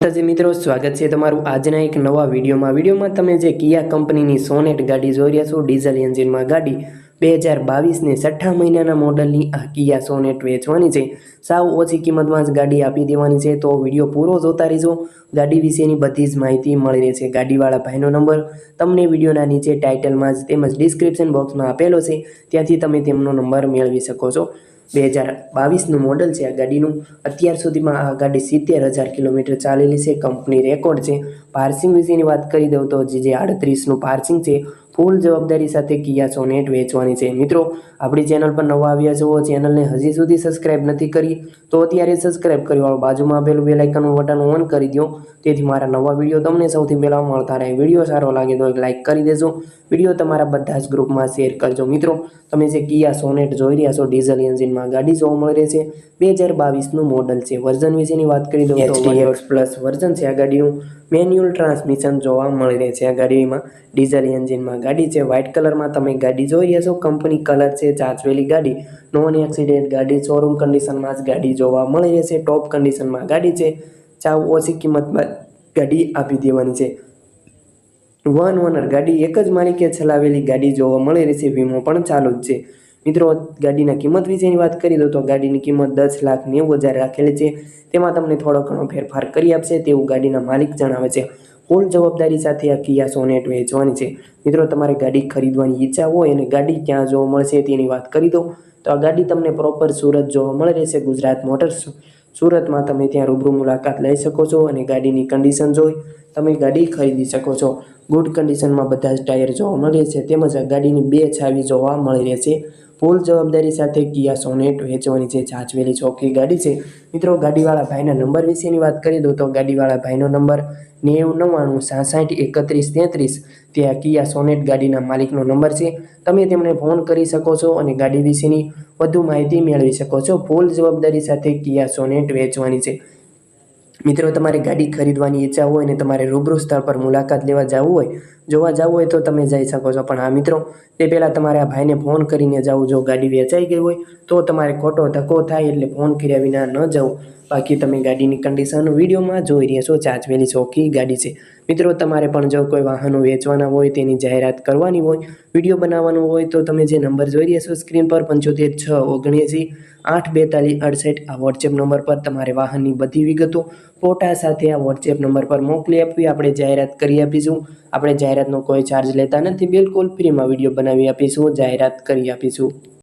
માતાજી મિત્રો, સ્વાગત છે તમારું આજના એક નવા વિડીયોમાં. વિડીયોમાં તમે જે કિયા કંપનીની સોનેટ ગાડી જોઈ રહ્યા છો, ડીઝલ એન્જિનમાં ગાડી, બે હજાર બાવીસને છઠ્ઠા મહિનાના મોડલની આ કિયા સોનેટ વેચવાની છે. સાવ ઓછી કિંમતમાં જ ગાડી આપી દેવાની છે, તો વીડિયો પૂરો જોતા રહેજો. ગાડી વિશેની બધી જ માહિતી મળી રહેશે ગાડીવાળા ભાઈનો નંબર તમને વિડીયોના નીચે ટાઇટલમાં જ તેમજ ડિસ્ક્રિપ્શન બોક્સમાં આપેલો છે. ત્યાંથી તમે તેમનો નંબર મેળવી શકો છો. બે હજાર બાવીસનું મોડલ છે. આ ગાડીનું અત્યાર સુધીમાં આ ગાડી સિત્તેર હજાર કિલોમીટર ચાલેલી છે. કંપની રેકોર્ડ છે. પાર્સિંગ વિશેની વાત કરી દઉં તો જે આડત્રીસનું પાર્સિંગ છે ફૂલ જવાબદારી સાથે કિયા સોનેટ વેચવાની છે. મિત્રો આપણી ચેનલ પર નવા આવ્યા છો ચેનલને હજી સુધી સબસ્ક્રાઇબ નથી કરી તો અત્યારે સબસ્ક્રાઇબ કરી વાળો બાજુમાં આપેલું બેલ આઇકનનું બટન ઓન કરી દો તેથી મારા નવા વીડિયો તમને સૌથી પહેલાં મળતા રહે. વીડિયો સારો લાગે તો એક લાઇક કરી દેજો. વીડિયો તમારા બધા જ ગ્રુપમાં શેર કરજો. મિત્રો તમે જે કિયા સોનેટ જોઈ રહ્યા છો ડીઝલ એન્જિનમાં ગાડી જોવા મળી રહી છે. બે હજાર બાવીસનું મોડલ છે. વર્ઝન વિશેની વાત કરી દઉં તો પ્લસ વર્ઝન છે આ ગાડીનું. મેન્યુઅલ ટ્રાન્સમિશન જોવા મળી રહે છે આ ગાડીમાં ડીઝલ એન્જિનમાં ગાડી છે વ્હાઇટ કલરમાં તમે ગાડી જોઈ રહ્યા કંપની કલર છે ચાંચવેલી ગાડી. નોન એક્સિડેન્ટ ગાડી શોરૂમ કન્ડિશનમાં જ ગાડી જોવા મળી રહેશે ટોપ કન્ડિશનમાં ગાડી છે. ચાવ ઓછી કિંમતમાં ગાડી આપી દેવાની છે. વન ઓનર ગાડી એક જ માલિકે ચલાવેલી ગાડી જોવા મળી રહેશે, વીમો પણ ચાલુ જ છે. મિત્રો, ગાડીના કિંમત વિશેની વાત કરી દો તો ગાડીની કિંમત દસ લાખ નેવું હજાર રાખેલી છે. તેમાં તમને થોડો ઘણો ફેરફાર કરી આપશે તેવું ગાડીના માલિક જણાવે છે. ફૂલ જવાબદારી સાથે આ કિયા સોનેટ વેચવાની છે. મિત્રો, તમારે ગાડી ખરીદવાની ઈચ્છા હોય અને ગાડી ક્યાં જોવા મળશે તેની વાત કરી દો તો આ ગાડી તમને પ્રોપર સુરત જોવા મળી રહેશે. ગુજરાત મોટર્સ સુરતમાં તમે ત્યાં રૂબરૂ મુલાકાત લઈ શકો છો અને ગાડીની કન્ડિશન જોઈ. તમે ગાડી ખરીદી શકો છો. ગુડ કન્ડિશનમાં બધા જ ટાયર જોવા મળે છે તેમજ ગાડીની બે છાવી જોવા મળી રહેશે. ફૂલ જવાબદારી સાથે કિયા સોનેટ વેચવાની છે જાચવેલી ચોખ્ખી ગાડી છે. મિત્રો, ગાડીવાળા ભાઈના નંબર વિશેની વાત કરી દઉં તો ગાડીવાળા ભાઈનો નંબર નેવું નવ્વાણું સાસઠ એકત્રીસ તેત્રીસ. ત્યાં કિયા સોનેટ ગાડીના માલિકનો નંબર છે. તમે તેમને ફોન કરી શકો છો અને ગાડી વિશેની વધુ માહિતી મેળવી શકો છો. ફૂલ જવાબદારી સાથે કિયા સોનેટ વેચવાની છે. મિત્રો, તમારે ગાડી ખરીદવાની ઈચ્છા હોય અને તમારે રૂબરૂ સ્થળ પર મુલાકાત લેવા જવું હોય જોવા જવું હોય તો તમે જઈ શકો છો. પણ હા, મિત્રો, તે પહેલાં તમારે આ ભાઈને ફોન કરીને જવું, જો ગાડી વેચાઈ ગઈ હોય તો તમારે ખોટો ધક્કો થાય એટલે ફોન કર્યા વિના ન જવું બાકી તમે ગાડીની કન્ડિશન વિડીયોમાં જોઈ રહ્યા છો, ચાચવેલી ચોખ્ખી ગાડી છે. મિત્રો, તમારે પણ જો કોઈ વાહનો વેચવાના હોય, તેની જાહેરાત કરવાની હોય, વીડિયો બનાવવાનો હોય, તો તમે જે નંબર જોઈ રહ્યા છો સ્ક્રીન પર, પંચોતેર છ ઓગણએંસી આઠ બેતાલીસ અડસઠ, આ વોટ્સએપ નંબર પર તમારે વાહનની બધી વિગતો ફોટા સાથે આ વોટ્સએપ નંબર પર મોકલી આપવી. આપણે જાહેરાત કરી આપીશું. આપણે જાહેરાતનો કોઈ ચાર્જ લેતા નથી બિલકુલ ફ્રીમાં વીડિયો બનાવી આપીશું જાહેરાત કરી આપીશું.